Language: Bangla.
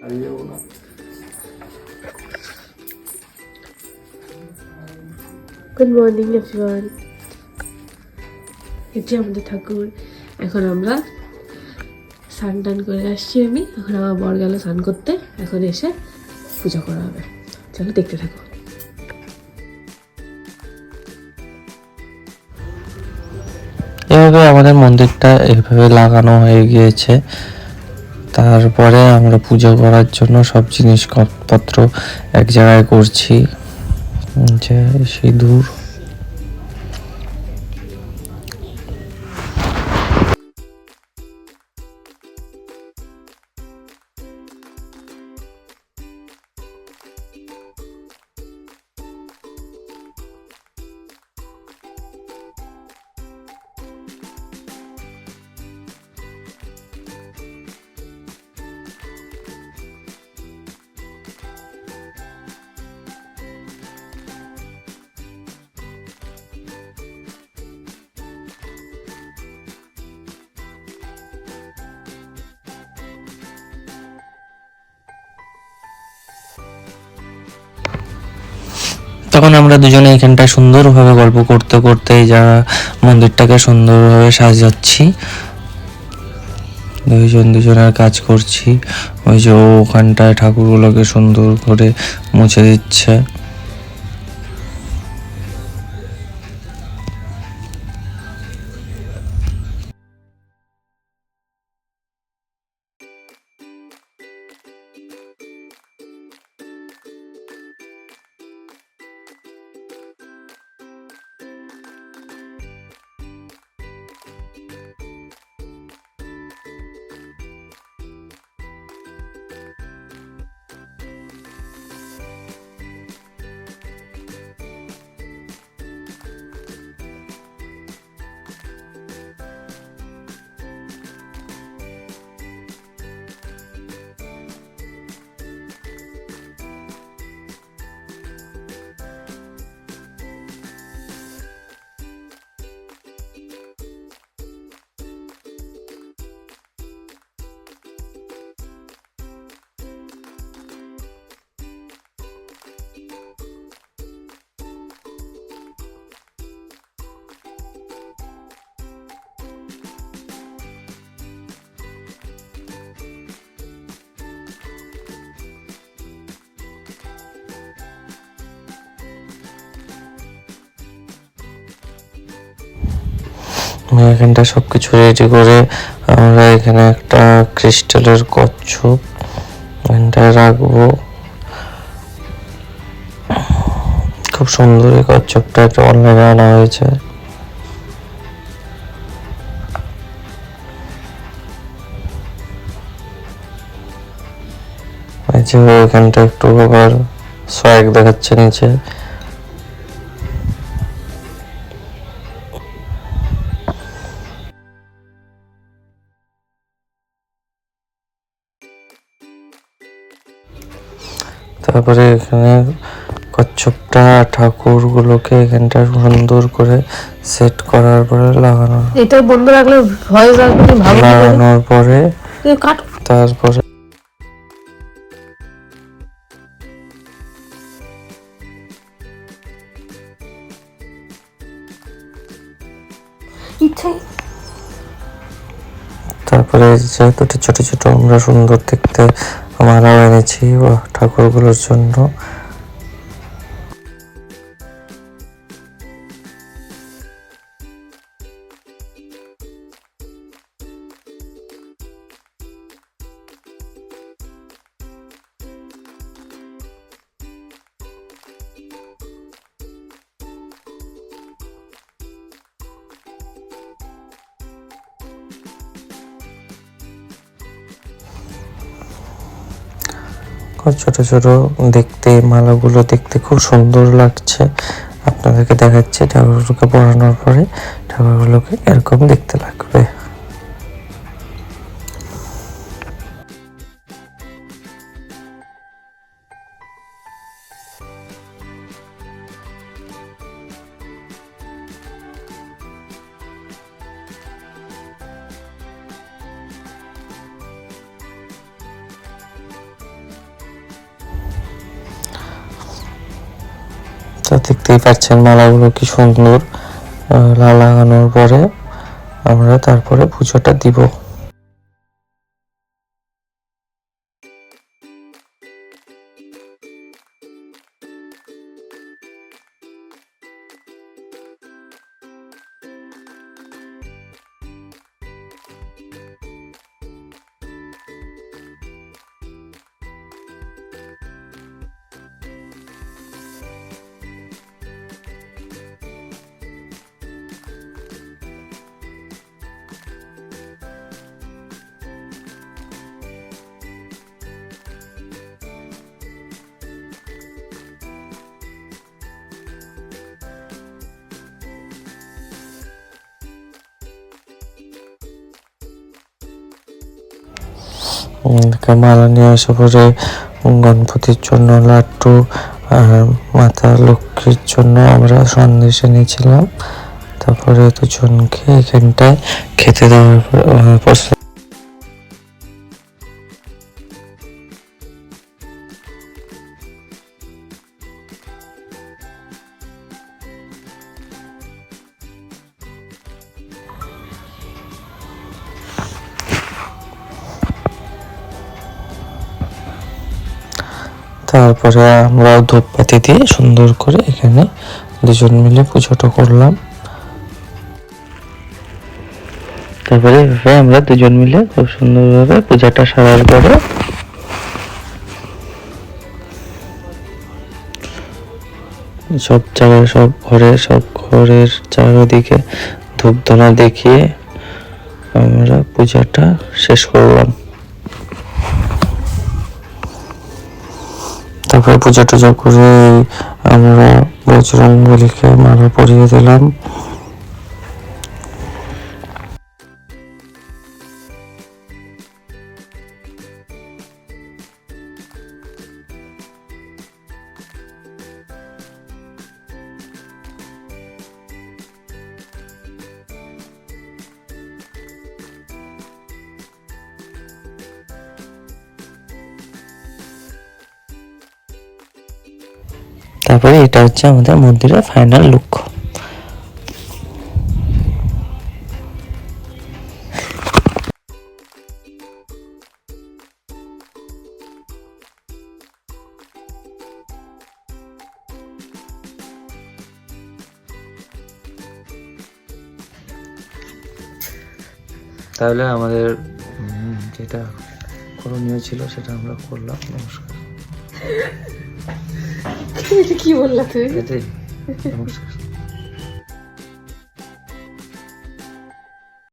হারিয়ে যাব না। গুড মর্নিং এভরিওয়ান এটি আমাদের ঠাকুর। এখন আমরা স্নান টান করে আসছি আমি। এখন আমার বর গেল স্নান করতে। এখন এসে পূজা করা হবে। চলো দেখতে থাকো। এভাবে আমাদের মন্দিরটা এইভাবে লাগানো হয়ে গিয়েছে। তারপরে আমরা পুজো করার জন্য সব জিনিসপত্র এক জায়গায় করছি। যে সিঁদুর তখন আমরা দুজনে এখানটা সুন্দরভাবে গল্প করতে করতে জায়গা মন্দিরটাকে সুন্দরভাবে সাজাচ্ছি। দুইজন দুজনের কাজ করছি। ওই যে ওখানটায় ঠাকুরগুলোকে সুন্দর করে মুছে দিচ্ছে। এখানটা সব কিছু রেডি করে, আমরা এখানে একটা ক্রিস্টালের কচ্ছপ এখানটায় রাখব। খুব সুন্দর এই কচ্ছপটা একটা অনলাইনে আনা হয়েছে। ওখানটা একটু আবার সোয়াগ দেখাচ্ছে নিচে। তারপরে এখানে কচ্ছপটা ঠাকুরগুলোকে এখানটা সুন্দর করে সেট করার পরে লাগানো এটা বন্ধ রাখলে আসবে তুমি ভালো লাগানোর পরে তারপরে তারপরে এই যে দুটো ছোট ছোট আমরা সুন্দর দেখতে মালাও এনেছি ঠাকুরগুলোর জন্য। ছোট ছোট দেখতে, মালাগুলো দেখতে খুব সুন্দর লাগছে। আপনাদেরকে দেখাচ্ছে ঠাকুরগুলোকে পড়ানোর পরে ঠাকুরগুলোকে এরকম দেখতে লাগবে। তো দেখতেই পাচ্ছেন মালাগুলো কি সুন্দর লাগানোর পরে আমরা তারপরে পুজোটা দিব। মালা নিয়ে এসে পরে গণপতির জন্য লাড্ডু আর মাতা লক্ষ্মীর জন্য আমরা সন্দেশ এনেছিলাম। তারপরে দুজনকে এখানটায় খেতে দেওয়ার পর- তারপরে আমরা ধূপপাতি দিয়ে সুন্দর করে এখানে দুজন মিলে পুজোটা করলাম। তারপরে এভাবে আমরা দুজন মিলে খুব সুন্দরভাবে পূজাটা সারার পরে সব জায়গায়, সব ঘরে, সব ঘরের চারিদিকে ধূপধনা দেখিয়ে আমরা পূজাটা শেষ করলাম। তারপরে পূজা টুজা করে আমরা বজরং বলিকে মালা পরিয়ে দিলাম। তারপরে এটা হচ্ছে আমাদের মন্দিরের ফাইনাল লুক তাহলে আমাদের যেটা করণীয় ছিল সেটা আমরা করলাম, নমস্কার। কি বললা তুই?